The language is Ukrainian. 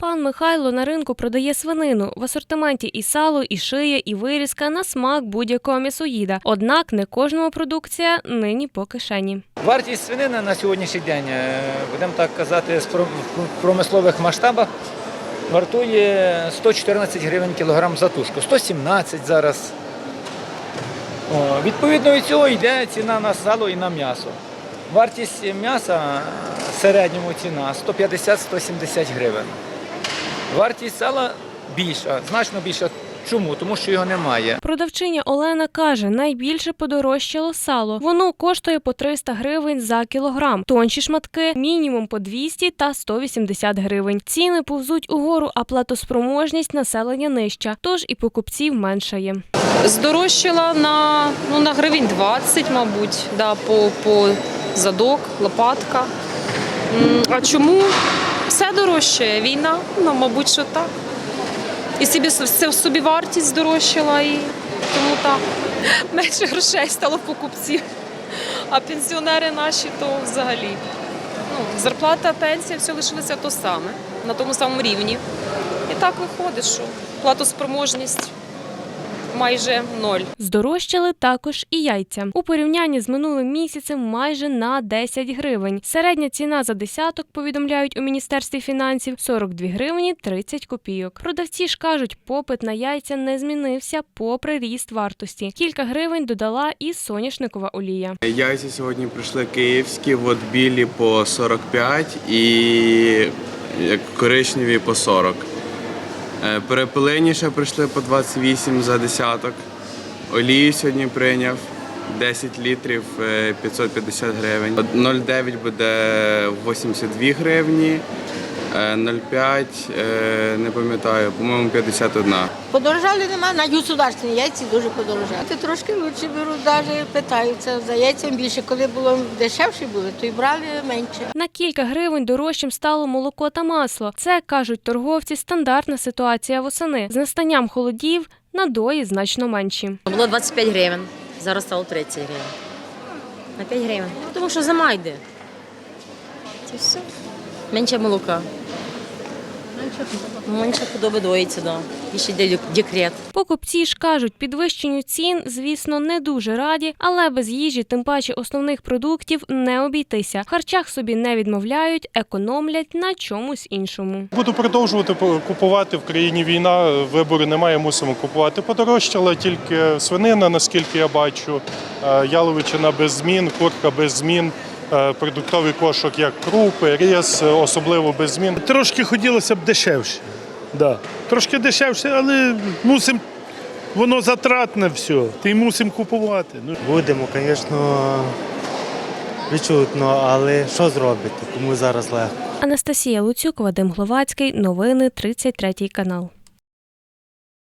Пан Михайло на ринку продає свинину. В асортименті і сало, і шия, і вирізка на смак будь-якого м'ясоїда. Однак не кожному продукція нині по кишені. Вартість свинини на сьогоднішній день, е, будемо так казати, в промислових масштабах вартує 114 гривень кілограм за тушку, 117 зараз. О, відповідно від цього йде ціна на сало і на м'ясо. Вартість м'яса е, в середньому ціна 150-170 гривень. Вартість сала більша, значно більша. Чому? Тому що його немає. Продавчиня Олена каже, найбільше подорожчало сало. Воно коштує по 300 гривень за кілограм. Тонші шматки мінімум по 200 та 180 гривень. Ціни повзуть угору, а платоспроможність населення нижча, тож і покупців меншає. Здорожчала на, ну, на гривень 20, мабуть, да, по, по задок, лопатка. А чому? Все дорожчає, війна, ну, мабуть, що так. І собі, це собі вартість здорожчала, і тому так. Менше грошей стало в покупців. А пенсіонери наші то взагалі. Ну, зарплата, пенсія, все лишилося то саме, на тому самому рівні. І так виходить, що платоспроможність майже ноль. Здорожчали також і яйця. У порівнянні з минулим місяцем майже на 10 гривень. Середня ціна за десяток, повідомляють у Міністерстві фінансів, 42 гривні 30 копійок. Продавці ж кажуть, попит на яйця не змінився попри ріст вартості. Кілька гривень додала і соняшникова олія. Яйця сьогодні прийшли київські, от білі по 45 і коричневі по 40. Е, ще прийшли по 28 за десяток. Олію сьогодні прийняв 10 літрів е, 550 гривень. 0,9 буде 82 гривні, е, 0,5 е, не пам'ятаю, по-моєму 51. Подорожали нема, на государственні яйці дуже подорожали. Це трошки лучше беруть, навіть питаються за яйцям більше. Коли було дешевше були, то й брали менше. На кілька гривень дорожчим стало молоко та масло. Це кажуть торговці, стандартна ситуація восени. З настанням холодів надої значно менші. Було 25 гривень, зараз стало 30 гривень. На 5 гривень. Тому що зима йде. Це все. Менше молока. Менше худоби доїться, да. І ще йде декрет. Покупці ж кажуть, підвищенню цін, звісно, не дуже раді, але без їжі, тим паче основних продуктів, не обійтися. В харчах собі не відмовляють, економлять на чомусь іншому. Буду продовжувати купувати в країні війна. Вибору немає, мусимо купувати. Подорожчала тільки свинина, наскільки я бачу. е, Яловичина без змін, курка без змін. Е, Продуктовий кошик, як крупи, рис, е, особливо без змін. Трошки хотілося б дешевше. Да. Трошки дешевше, але мусимо, воно затратне все. Ти мусимо купувати. Ну, Будемо, звісно, відчутно, але що зробити? Кому зараз легко. Анастасія Луцюк, Вадим Гловацький. Новини 33 канал.